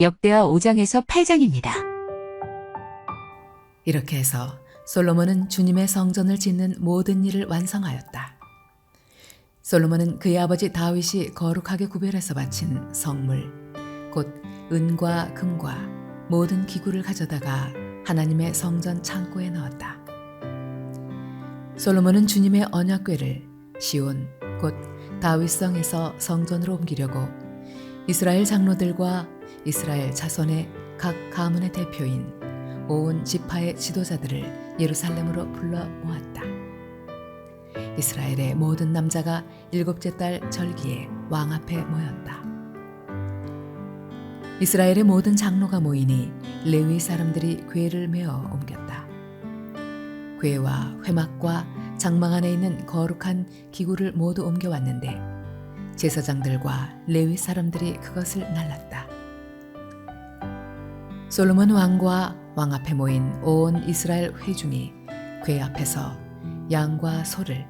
역대하 5장에서 8장입니다. 이렇게 해서 솔로몬은 주님의 성전을 짓는 모든 일을 완성하였다. 솔로몬은 그의 아버지 다윗이 거룩하게 구별해서 바친 성물, 곧 은과 금과 모든 기구를 가져다가 하나님의 성전 창고에 넣었다. 솔로몬은 주님의 언약궤를 시온, 곧 다윗성에서 성전으로 옮기려고 이스라엘 장로들과 이스라엘 자손의 각 가문의 대표인 온 지파의 지도자들을 예루살렘으로 불러 모았다. 이스라엘의 모든 남자가 일곱째 달 절기에 왕 앞에 모였다. 이스라엘의 모든 장로가 모이니 레위 사람들이 궤를 메어 옮겼다. 궤와 회막과 장막 안에 있는 거룩한 기구를 모두 옮겨왔는데 제사장들과 레위 사람들이 그것을 날랐다. 솔로몬 왕과 왕 앞에 모인 온 이스라엘 회중이 궤 앞에서 양과 소를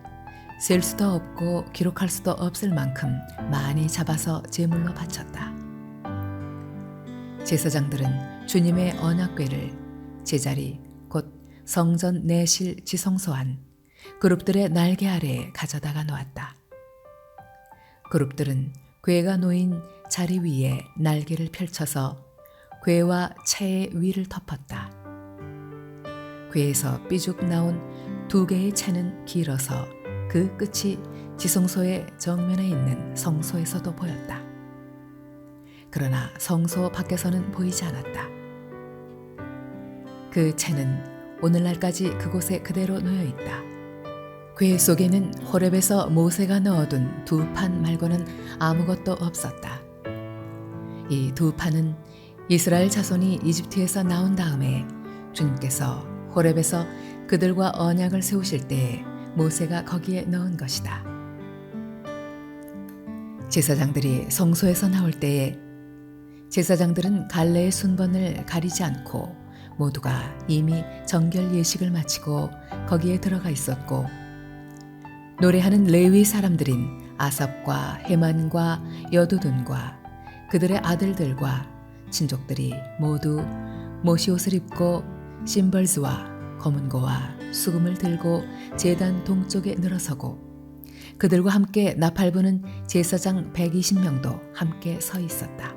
셀 수도 없고 기록할 수도 없을 만큼 많이 잡아서 제물로 바쳤다. 제사장들은 주님의 언약궤를 제자리 곧 성전 내실 지성소 안 그룹들의 날개 아래에 가져다가 놓았다. 그룹들은 궤가 놓인 자리 위에 날개를 펼쳐서 궤와 채의 위를 덮었다. 궤에서 삐죽 나온 두 개의 채는 길어서 그 끝이 지성소의 정면에 있는 성소에서도 보였다. 그러나 성소 밖에서는 보이지 않았다. 그 채는 오늘날까지 그곳에 그대로 놓여 있다. 궤 속에는 호렙에서 모세가 넣어둔 두 판 말고는 아무것도 없었다. 이 두 판은 이스라엘 자손이 이집트에서 나온 다음에 주님께서 호렙에서 그들과 언약을 세우실 때에 모세가 거기에 넣은 것이다. 제사장들이 성소에서 나올 때에 제사장들은 갈래의 순번을 가리지 않고 모두가 이미 정결 예식을 마치고 거기에 들어가 있었고 노래하는 레위 사람들인 아삽과 헤만과 여두둔과 그들의 아들들과 친족들이 모두 모시 옷을 입고 심벌즈와 검은고와 수금을 들고 제단 동쪽에 늘어서고 그들과 함께 나팔 부는 제사장 120명도 함께 서 있었다.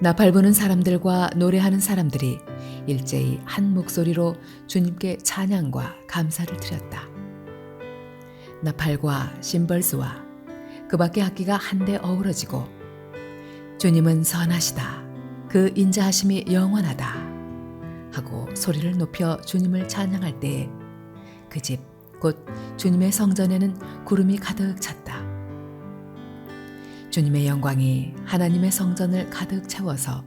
나팔 부는 사람들과 노래하는 사람들이 일제히 한 목소리로 주님께 찬양과 감사를 드렸다. 나팔과 심벌스와 그 밖의 악기가 한데 어우러지고 주님은 선하시다. 그 인자하심이 영원하다. 하고 소리를 높여 주님을 찬양할 때에 그 집 곧 주님의 성전에는 구름이 가득 찼다. 주님의 영광이 하나님의 성전을 가득 채워서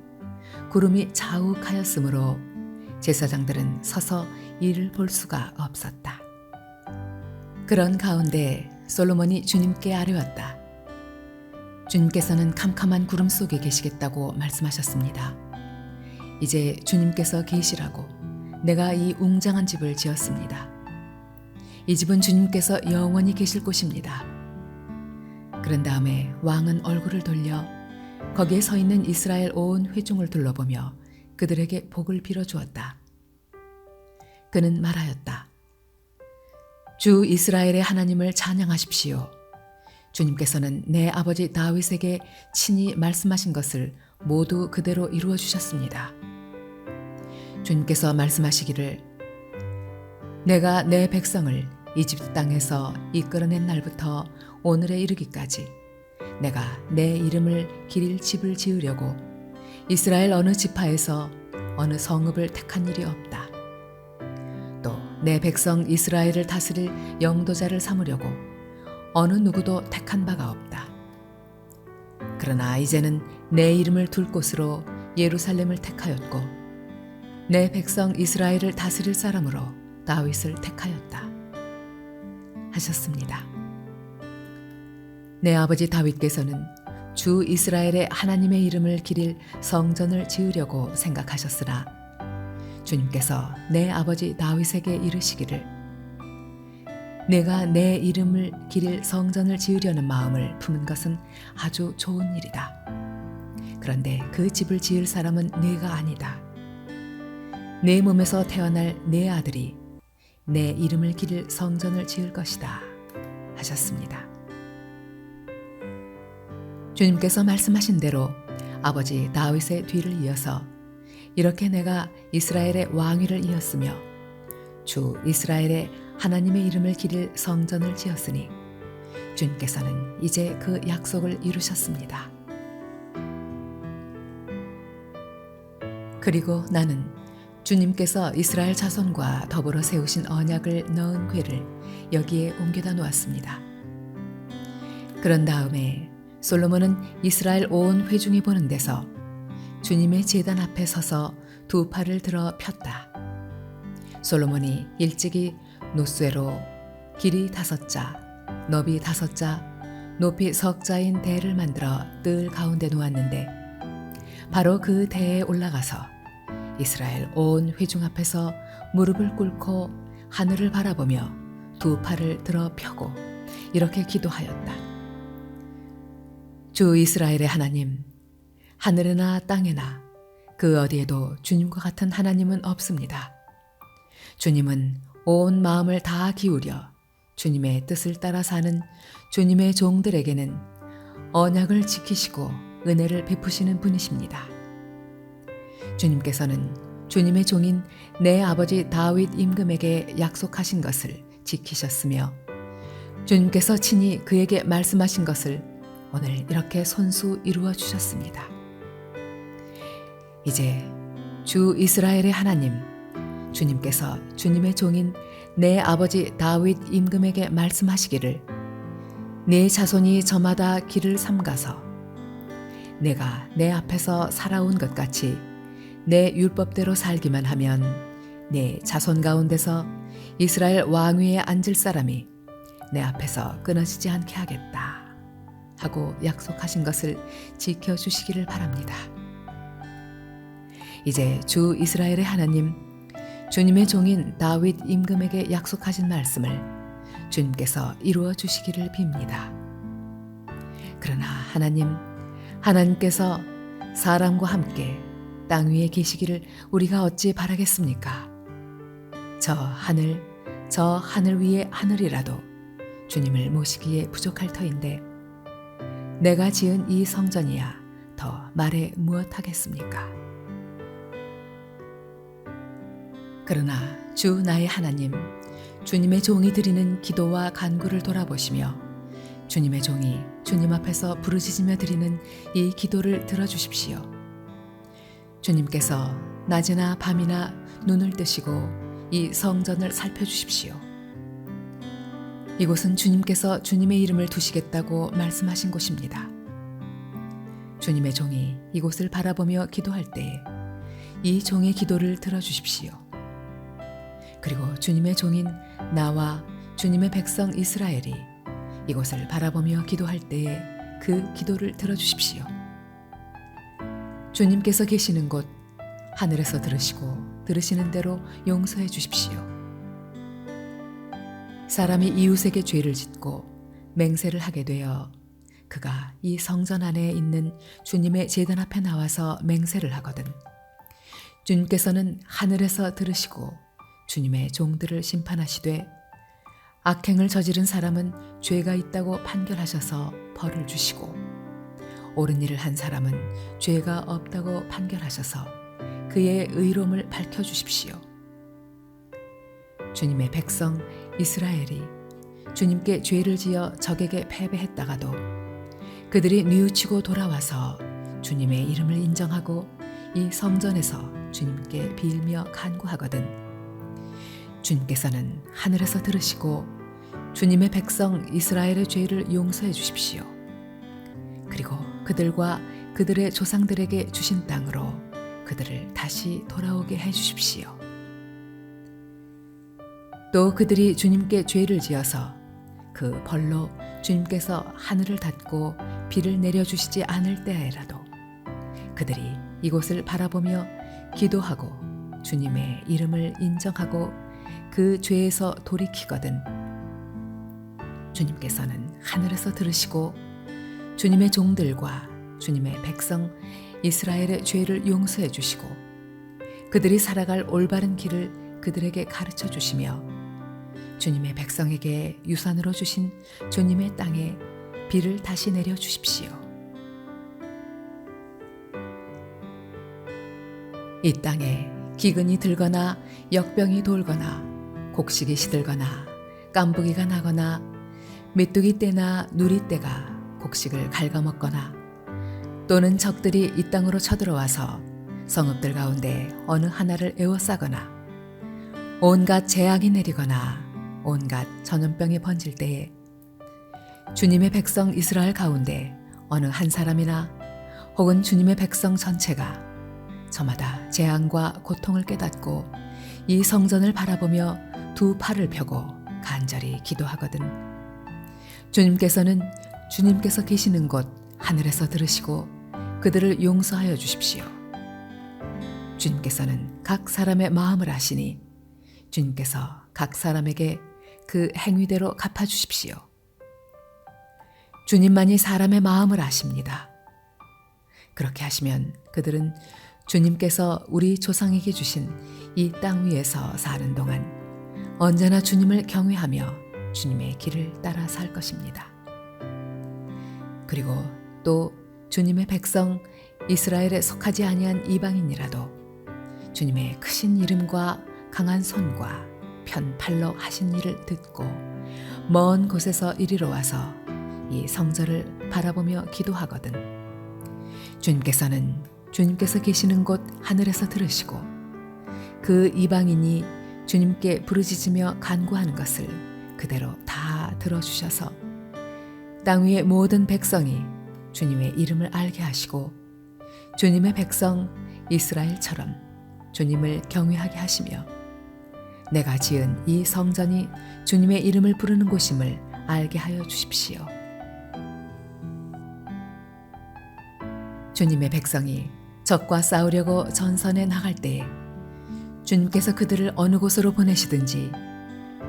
구름이 자욱하였으므로 제사장들은 서서 이를 볼 수가 없었다. 그런 가운데 솔로몬이 주님께 아뢰었다. 주님께서는 캄캄한 구름 속에 계시겠다고 말씀하셨습니다. 이제 주님께서 계시라고 내가 이 웅장한 집을 지었습니다. 이 집은 주님께서 영원히 계실 곳입니다. 그런 다음에 왕은 얼굴을 돌려 거기에 서 있는 이스라엘 온 회중을 둘러보며 그들에게 복을 빌어 주었다. 그는 말하였다. 주 이스라엘의 하나님을 찬양하십시오. 주님께서는 내 아버지 다윗에게 친히 말씀하신 것을 모두 그대로 이루어 주셨습니다. 주님께서 말씀하시기를 내가 내 백성을 이집트 땅에서 이끌어낸 날부터 오늘에 이르기까지 내가 내 이름을 기릴 집을 지으려고 이스라엘 어느 지파에서 어느 성읍을 택한 일이 없다. 또 내 백성 이스라엘을 다스릴 영도자를 삼으려고 어느 누구도 택한 바가 없다. 그러나 이제는 내 이름을 둘 곳으로 예루살렘을 택하였고 내 백성 이스라엘을 다스릴 사람으로 다윗을 택하였다. 하셨습니다. 내 아버지 다윗께서는 주 이스라엘의 하나님의 이름을 기릴 성전을 지으려고 생각하셨으나 주님께서 내 아버지 다윗에게 이르시기를 내가 내 이름을 기릴 성전을 지으려는 마음을 품은 것은 아주 좋은 일이다. 그런데 그 집을 지을 사람은 네가 아니다. 내 몸에서 태어날 내 아들이 내 이름을 기릴 성전을 지을 것이다. 하셨습니다. 주님께서 말씀하신 대로 아버지 다윗의 뒤를 이어서 이렇게 내가 이스라엘의 왕위를 이었으며 주 이스라엘의 하나님의 이름을 기릴 성전을 지었으니 주님께서는 이제 그 약속을 이루셨습니다. 그리고 나는 주님께서 이스라엘 자손과 더불어 세우신 언약을 넣은 궤를 여기에 옮겨다 놓았습니다. 그런 다음에 솔로몬은 이스라엘 온 회중이 보는 데서 주님의 제단 앞에 서서 두 팔을 들어 폈다. 솔로몬이 일찍이 노쇠로 길이 다섯 자, 너비 다섯 자, 높이 석 자인 대를 만들어 뜰 가운데 놓았는데 바로 그 대에 올라가서 이스라엘 온 회중 앞에서 무릎을 꿇고 하늘을 바라보며 두 팔을 들어 펴고 이렇게 기도하였다. 주 이스라엘의 하나님, 하늘에나 땅에나 그 어디에도 주님과 같은 하나님은 없습니다. 주님은 온 마음을 다 기울여 주님의 뜻을 따라 사는 주님의 종들에게는 언약을 지키시고 은혜를 베푸시는 분이십니다. 주님께서는 주님의 종인 내 아버지 다윗 임금에게 약속하신 것을 지키셨으며 주님께서 친히 그에게 말씀하신 것을 오늘 이렇게 손수 이루어 주셨습니다. 이제 주 이스라엘의 하나님 주님께서 주님의 종인 내 아버지 다윗 임금에게 말씀하시기를 내 자손이 저마다 길을 삼가서 내가 내 앞에서 살아온 것 같이 내 율법대로 살기만 하면 내 자손 가운데서 이스라엘 왕위에 앉을 사람이 내 앞에서 끊어지지 않게 하겠다 하고 약속하신 것을 지켜 주시기를 바랍니다. 이제 주 이스라엘의 하나님 주님의 종인 다윗 임금에게 약속하신 말씀을 주님께서 이루어 주시기를 빕니다. 그러나 하나님, 하나님께서 사람과 함께 땅 위에 계시기를 우리가 어찌 바라겠습니까? 저 하늘, 저 하늘 위의 하늘이라도 주님을 모시기에 부족할 터인데 내가 지은 이 성전이야 더 말해 무엇하겠습니까? 그러나 주 나의 하나님, 주님의 종이 드리는 기도와 간구를 돌아보시며 주님의 종이 주님 앞에서 부르짖으며 드리는 이 기도를 들어주십시오. 주님께서 낮이나 밤이나 눈을 뜨시고 이 성전을 살펴주십시오. 이곳은 주님께서 주님의 이름을 두시겠다고 말씀하신 곳입니다. 주님의 종이 이곳을 바라보며 기도할 때에 이 종의 기도를 들어주십시오. 그리고 주님의 종인 나와 주님의 백성 이스라엘이 이곳을 바라보며 기도할 때에 그 기도를 들어주십시오. 주님께서 계시는 곳 하늘에서 들으시고 들으시는 대로 용서해 주십시오. 사람이 이웃에게 죄를 짓고 맹세를 하게 되어 그가 이 성전 안에 있는 주님의 제단 앞에 나와서 맹세를 하거든. 주님께서는 하늘에서 들으시고 주님의 종들을 심판하시되 악행을 저지른 사람은 죄가 있다고 판결하셔서 벌을 주시고 옳은 일을 한 사람은 죄가 없다고 판결하셔서 그의 의로움을 밝혀 주십시오. 주님의 백성 이스라엘이 주님께 죄를 지어 적에게 패배했다가도 그들이 뉘우치고 돌아와서 주님의 이름을 인정하고 이 성전에서 주님께 빌며 간구하거든 주님께서는 하늘에서 들으시고 주님의 백성 이스라엘의 죄를 용서해 주십시오. 그리고 그들과 그들의 조상들에게 주신 땅으로 그들을 다시 돌아오게 해 주십시오. 또 그들이 주님께 죄를 지어서 그 벌로 주님께서 하늘을 닫고 비를 내려주시지 않을 때에라도 그들이 이곳을 바라보며 기도하고 주님의 이름을 인정하고 그 죄에서 돌이키거든 주님께서는 하늘에서 들으시고 주님의 종들과 주님의 백성 이스라엘의 죄를 용서해 주시고 그들이 살아갈 올바른 길을 그들에게 가르쳐 주시며 주님의 백성에게 유산으로 주신 주님의 땅에 비를 다시 내려 주십시오. 이 땅에 기근이 들거나 역병이 돌거나 곡식이 시들거나 깐부기가 나거나 메뚜기 떼나 누리 떼가 곡식을 갉아먹거나 또는 적들이 이 땅으로 쳐들어와서 성읍들 가운데 어느 하나를 에워싸거나 온갖 재앙이 내리거나 온갖 전염병이 번질 때에 주님의 백성 이스라엘 가운데 어느 한 사람이나 혹은 주님의 백성 전체가 저마다 재앙과 고통을 깨닫고 이 성전을 바라보며 두 팔을 펴고 간절히 기도하거든. 주님께서는 주님께서 계시는 곳 하늘에서 들으시고 그들을 용서하여 주십시오. 주님께서는 각 사람의 마음을 아시니 주님께서 각 사람에게 그 행위대로 갚아 주십시오. 주님만이 사람의 마음을 아십니다. 그렇게 하시면 그들은 주님께서 우리 조상에게 주신 이 땅 위에서 사는 동안 언제나 주님을 경외하며 주님의 길을 따라 살 것입니다. 그리고 또 주님의 백성 이스라엘에 속하지 아니한 이방인이라도 주님의 크신 이름과 강한 손과 편팔로 하신 일을 듣고 먼 곳에서 이리로 와서 이 성전을 바라보며 기도하거든. 주님께서는 주님께서 계시는 곳 하늘에서 들으시고 그 이방인이 주님께 부르짖으며 간구하는 것을 그대로 다 들어주셔서 땅 위의 모든 백성이 주님의 이름을 알게 하시고 주님의 백성 이스라엘처럼 주님을 경외하게 하시며 내가 지은 이 성전이 주님의 이름을 부르는 곳임을 알게 하여 주십시오. 주님의 백성이 적과 싸우려고 전선에 나갈 때에 주님께서 그들을 어느 곳으로 보내시든지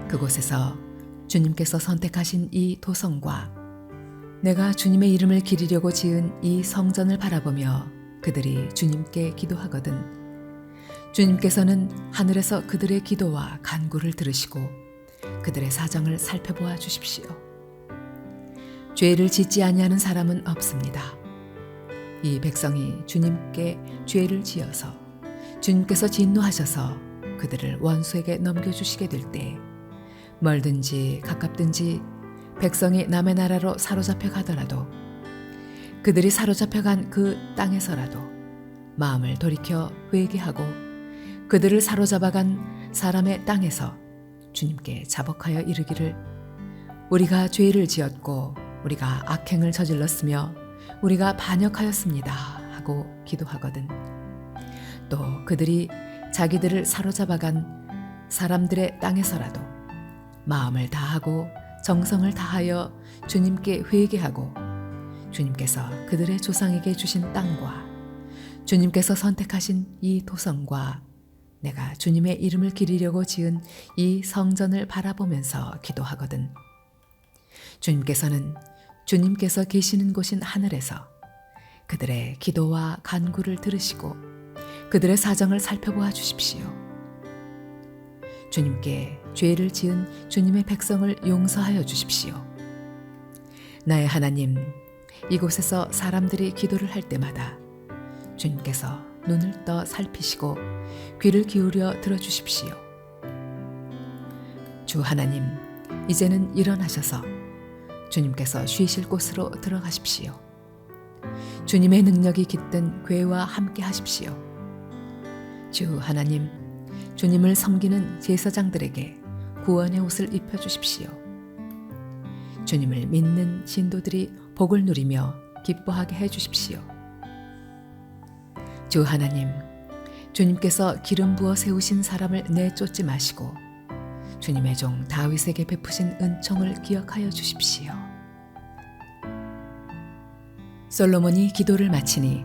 그곳에서 주님께서 선택하신 이 도성과 내가 주님의 이름을 기리려고 지은 이 성전을 바라보며 그들이 주님께 기도하거든 주님께서는 하늘에서 그들의 기도와 간구를 들으시고 그들의 사정을 살펴보아 주십시오. 죄를 짓지 아니하는 사람은 없습니다. 이 백성이 주님께 죄를 지어서 주님께서 진노하셔서 그들을 원수에게 넘겨주시게 될 때 멀든지 가깝든지 백성이 남의 나라로 사로잡혀 가더라도 그들이 사로잡혀 간 그 땅에서라도 마음을 돌이켜 회개하고 그들을 사로잡아 간 사람의 땅에서 주님께 자복하여 이르기를 우리가 죄를 지었고 우리가 악행을 저질렀으며 우리가 반역하였습니다 하고 기도하거든. 또 그들이 자기들을 사로잡아 간 사람들의 땅에서라도 마음을 다하고 정성을 다하여 주님께 회개하고 주님께서 그들의 조상에게 주신 땅과 주님께서 선택하신 이 도성과 내가 주님의 이름을 기리려고 지은 이 성전을 바라보면서 기도하거든. 주님께서는 주님께서 계시는 곳인 하늘에서 그들의 기도와 간구를 들으시고 그들의 사정을 살펴보아 주십시오. 주님께 죄를 지은 주님의 백성을 용서하여 주십시오. 나의 하나님, 이곳에서 사람들이 기도를 할 때마다 주님께서 눈을 떠 살피시고 귀를 기울여 들어주십시오. 주 하나님, 이제는 일어나셔서 주님께서 쉬실 곳으로 들어가십시오. 주님의 능력이 깃든 괴와 함께 하십시오. 주 하나님, 주님을 섬기는 제사장들에게 구원의 옷을 입혀 주십시오. 주님을 믿는 신도들이 복을 누리며 기뻐하게 해 주십시오. 주 하나님, 주님께서 기름 부어 세우신 사람을 내쫓지 마시고 주님의 종 다윗에게 베푸신 은총을 기억하여 주십시오. 솔로몬이 기도를 마치니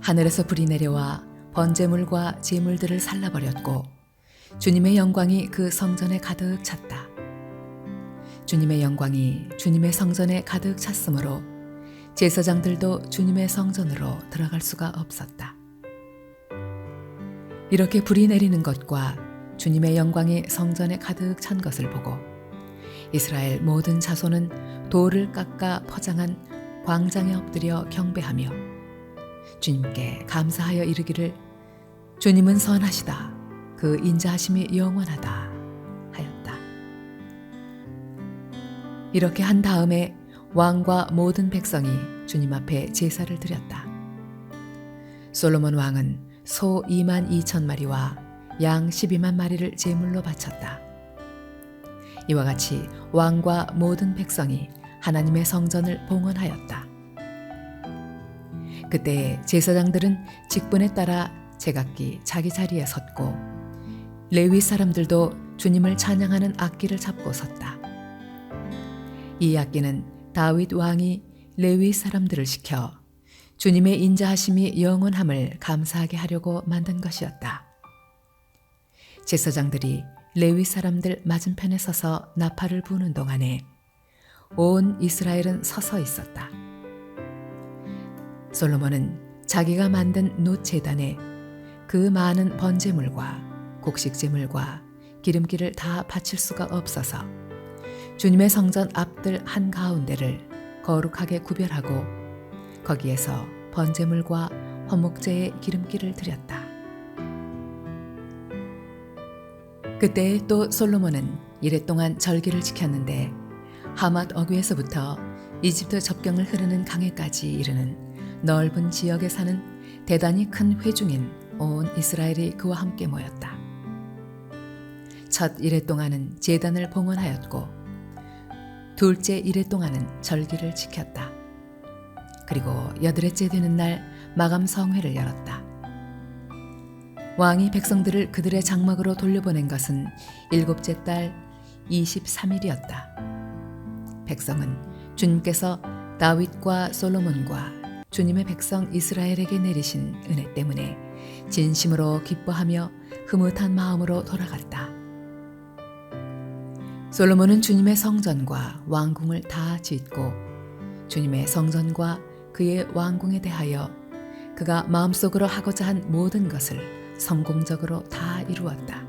하늘에서 불이 내려와 번제물과 제물들을 살라버렸고 주님의 영광이 그 성전에 가득 찼다. 주님의 영광이 주님의 성전에 가득 찼으므로 제사장들도 주님의 성전으로 들어갈 수가 없었다. 이렇게 불이 내리는 것과 주님의 영광이 성전에 가득 찬 것을 보고 이스라엘 모든 자손은 돌을 깎아 포장한 광장에 엎드려 경배하며 주님께 감사하여 이르기를 주님은 선하시다 그 인자하심이 영원하다 하였다. 이렇게 한 다음에 왕과 모든 백성이 주님 앞에 제사를 드렸다. 솔로몬 왕은 소 2만 2천 마리와 양 12만 마리를 제물로 바쳤다. 이와 같이 왕과 모든 백성이 하나님의 성전을 봉헌하였다. 그때 제사장들은 직분에 따라 제각기 자기 자리에 섰고 레위 사람들도 주님을 찬양하는 악기를 잡고 섰다. 이 악기는 다윗 왕이 레위 사람들을 시켜 주님의 인자하심이 영원함을 감사하게 하려고 만든 것이었다. 제사장들이 레위 사람들 맞은편에 서서 나팔을 부는 동안에 온 이스라엘은 서서 있었다. 솔로몬은 자기가 만든 놋 제단에 그 많은 번제물과 곡식제물과 기름기를 다 바칠 수가 없어서 주님의 성전 앞들 한 가운데를 거룩하게 구별하고 거기에서 번제물과 화목제의 기름기를 드렸다. 그때 또 솔로몬은 이래 동안 절기를 지켰는데 하맛 어귀에서부터 이집트 접경을 흐르는 강에까지 이르는 넓은 지역에 사는 대단히 큰 회중인 온 이스라엘이 그와 함께 모였다. 첫 이래 동안은 제단을 봉헌하였고 둘째 이래 동안은 절기를 지켰다. 그리고 여드레째 되는 날 마감 성회를 열었다. 왕이 백성들을 그들의 장막으로 돌려보낸 것은 일곱째 달 23일이었다. 백성은 주님께서 다윗과 솔로몬과 주님의 백성 이스라엘에게 내리신 은혜 때문에 진심으로 기뻐하며 흐뭇한 마음으로 돌아갔다. 솔로몬은 주님의 성전과 왕궁을 다 짓고 주님의 성전과 그의 왕궁에 대하여 그가 마음속으로 하고자 한 모든 것을 성공적으로 다 이루었다.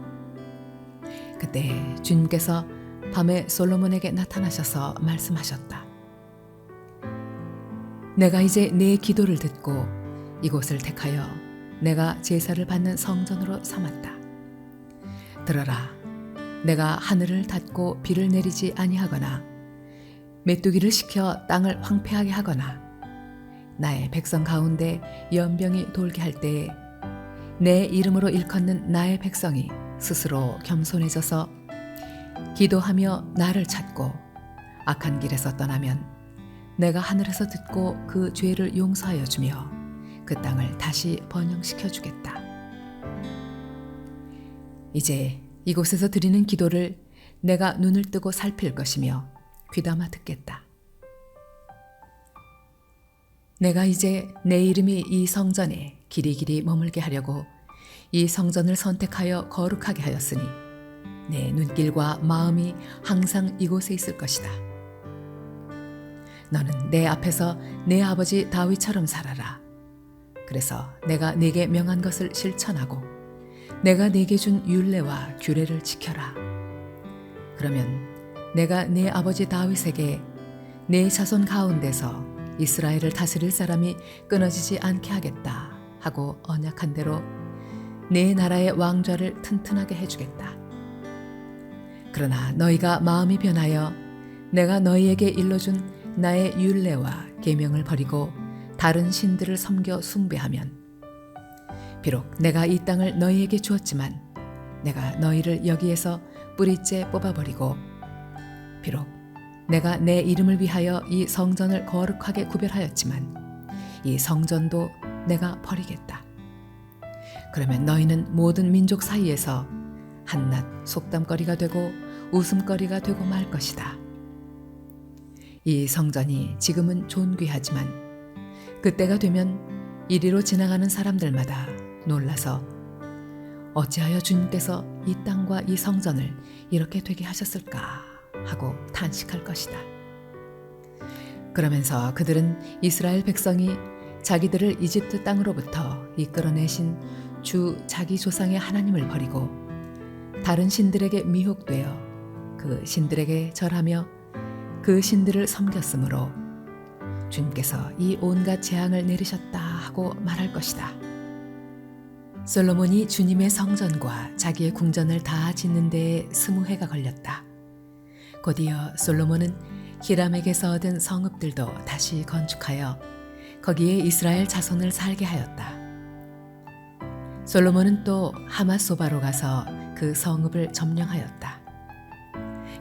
그때 주님께서 밤에 솔로몬에게 나타나셔서 말씀하셨다. 내가 이제 내 기도를 듣고 이곳을 택하여 내가 제사를 받는 성전으로 삼았다. 들어라. 내가 하늘을 닫고 비를 내리지 아니하거나 메뚜기를 시켜 땅을 황폐하게 하거나 나의 백성 가운데 연병이 돌게 할 때에 내 이름으로 일컫는 나의 백성이 스스로 겸손해져서 기도하며 나를 찾고 악한 길에서 떠나면 내가 하늘에서 듣고 그 죄를 용서하여 주며 그 땅을 다시 번영시켜 주겠다. 이제 이곳에서 드리는 기도를 내가 눈을 뜨고 살필 것이며 귀담아 듣겠다. 내가 이제 내 이름이 이 성전에 길이길이 머물게 하려고 이 성전을 선택하여 거룩하게 하였으니 내 눈길과 마음이 항상 이곳에 있을 것이다. 너는 내 앞에서 내 아버지 다윗처럼 살아라. 그래서 내가 네게 명한 것을 실천하고 내가 네게 준 율례와 규례를 지켜라. 그러면 내가 내 아버지 다윗에게 내 자손 가운데서 이스라엘을 다스릴 사람이 끊어지지 않게 하겠다 하고 언약한 대로 내 나라의 왕좌를 튼튼하게 해주겠다. 그러나 너희가 마음이 변하여 내가 너희에게 일러준 나의 율례와 계명을 버리고 다른 신들을 섬겨 숭배하면 비록 내가 이 땅을 너희에게 주었지만 내가 너희를 여기에서 뿌리째 뽑아버리고 비록 내가 내 이름을 위하여 이 성전을 거룩하게 구별하였지만 이 성전도 내가 버리겠다. 그러면 너희는 모든 민족 사이에서 한낱 속담거리가 되고 웃음거리가 되고 말 것이다. 이 성전이 지금은 존귀하지만 그때가 되면 이리로 지나가는 사람들마다 놀라서 어찌하여 주님께서 이 땅과 이 성전을 이렇게 되게 하셨을까 하고 탄식할 것이다. 그러면서 그들은 이스라엘 백성이 자기들을 이집트 땅으로부터 이끌어내신 주 자기 조상의 하나님을 버리고 다른 신들에게 미혹되어 그 신들에게 절하며 그 신들을 섬겼으므로 주님께서 이 온갖 재앙을 내리셨다 하고 말할 것이다. 솔로몬이 주님의 성전과 자기의 궁전을 다 짓는 데에 스무 해가 걸렸다. 곧이어 솔로몬은 히람에게서 얻은 성읍들도 다시 건축하여 거기에 이스라엘 자손을 살게 하였다. 솔로몬은 또 하마소바로 가서 그 성읍을 점령하였다.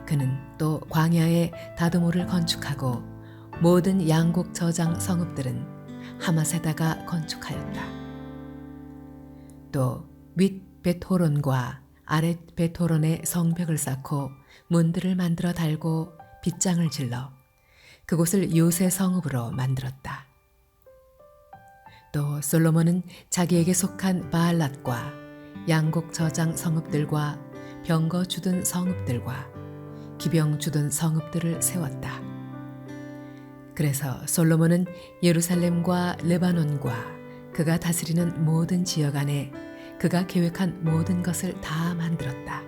그는 또 광야에 다드모를 건축하고 모든 양곡 저장 성읍들은 하마세다가 건축하였다. 또 윗 베토론과 아랫 베토론의 성벽을 쌓고 문들을 만들어 달고 빗장을 질러 그곳을 요새 성읍으로 만들었다. 또 솔로몬은 자기에게 속한 바알랏과 양곡 저장 성읍들과 병거 주둔 성읍들과 기병 주둔 성읍들을 세웠다. 그래서 솔로몬은 예루살렘과 레바논과 그가 다스리는 모든 지역 안에 그가 계획한 모든 것을 다 만들었다.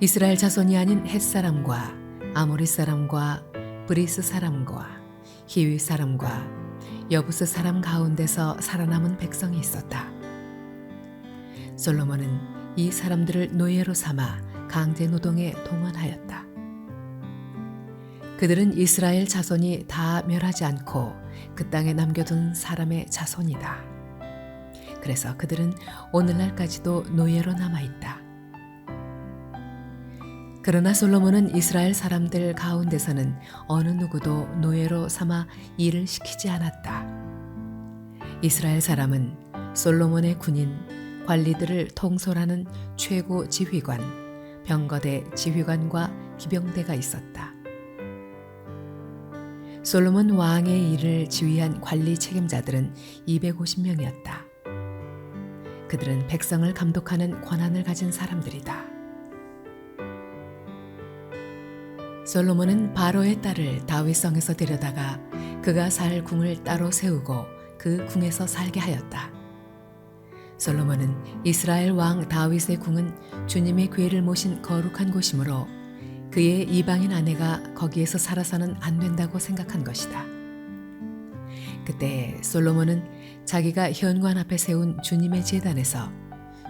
이스라엘 자손이 아닌 헷 사람과 아모리 사람과 브리스 사람과 히위 사람과 여부스 사람 가운데서 살아남은 백성이 있었다. 솔로몬은 이 사람들을 노예로 삼아 강제 노동에 동원하였다. 그들은 이스라엘 자손이 다 멸하지 않고 그 땅에 남겨둔 사람의 자손이다. 그래서 그들은 오늘날까지도 노예로 남아 있다. 그러나 솔로몬은 이스라엘 사람들 가운데서는 어느 누구도 노예로 삼아 일을 시키지 않았다. 이스라엘 사람은 솔로몬의 군인, 관리들을 통솔하는 최고 지휘관, 병거대 지휘관과 기병대가 있었다. 솔로몬 왕의 일을 지휘한 관리 책임자들은 250명이었다. 그들은 백성을 감독하는 권한을 가진 사람들이다. 솔로몬은 바로의 딸을 다윗성에서 데려다가 그가 살 궁을 따로 세우고 그 궁에서 살게 하였다. 솔로몬은 이스라엘 왕 다윗의 궁은 주님의 괴를 모신 거룩한 곳이므로 그의 이방인 아내가 거기에서 살아서는 안 된다고 생각한 것이다. 그때 솔로몬은 자기가 현관 앞에 세운 주님의 제단에서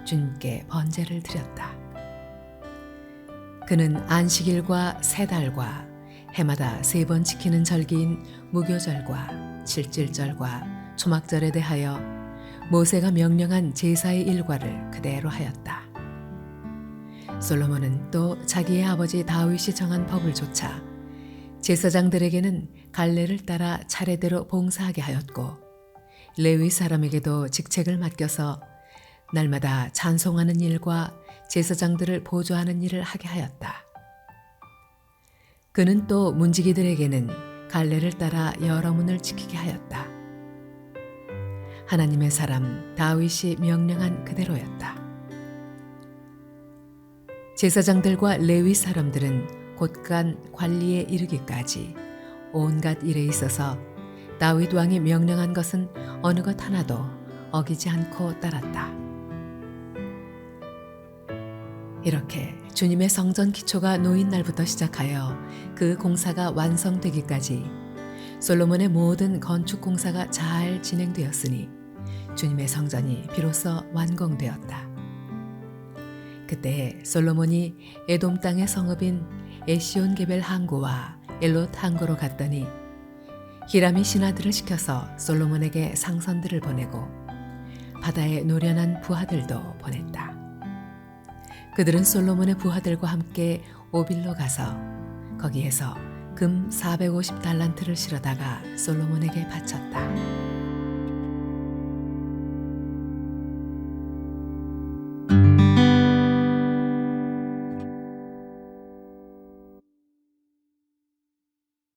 주님께 번제를 드렸다. 그는 안식일과 세 달과 해마다 세 번 지키는 절기인 무교절과 칠칠절과 초막절에 대하여 모세가 명령한 제사의 일과를 그대로 하였다. 솔로몬은 또 자기의 아버지 다윗이 정한 법을 좇아 제사장들에게는 갈래를 따라 차례대로 봉사하게 하였고 레위 사람에게도 직책을 맡겨서 날마다 찬송하는 일과 제사장들을 보조하는 일을 하게 하였다. 그는 또 문지기들에게는 갈래를 따라 여러 문을 지키게 하였다. 하나님의 사람 다윗이 명령한 그대로였다. 제사장들과 레위 사람들은 곳간 관리에 이르기까지 온갖 일에 있어서 다윗 왕이 명령한 것은 어느 것 하나도 어기지 않고 따랐다. 이렇게 주님의 성전 기초가 놓인 날부터 시작하여 그 공사가 완성되기까지 솔로몬의 모든 건축 공사가 잘 진행되었으니 주님의 성전이 비로소 완공되었다. 그때 솔로몬이 에돔 땅의 성읍인 에시온 게벨 항구와 엘롯 항구로 갔더니 히람이 신하들을 시켜서 솔로몬에게 상선들을 보내고 바다에 노련한 부하들도 보냈다. 그들은 솔로몬의 부하들과 함께 오빌로 가서 거기에서 금 450달란트를 실어다가 솔로몬에게 바쳤다.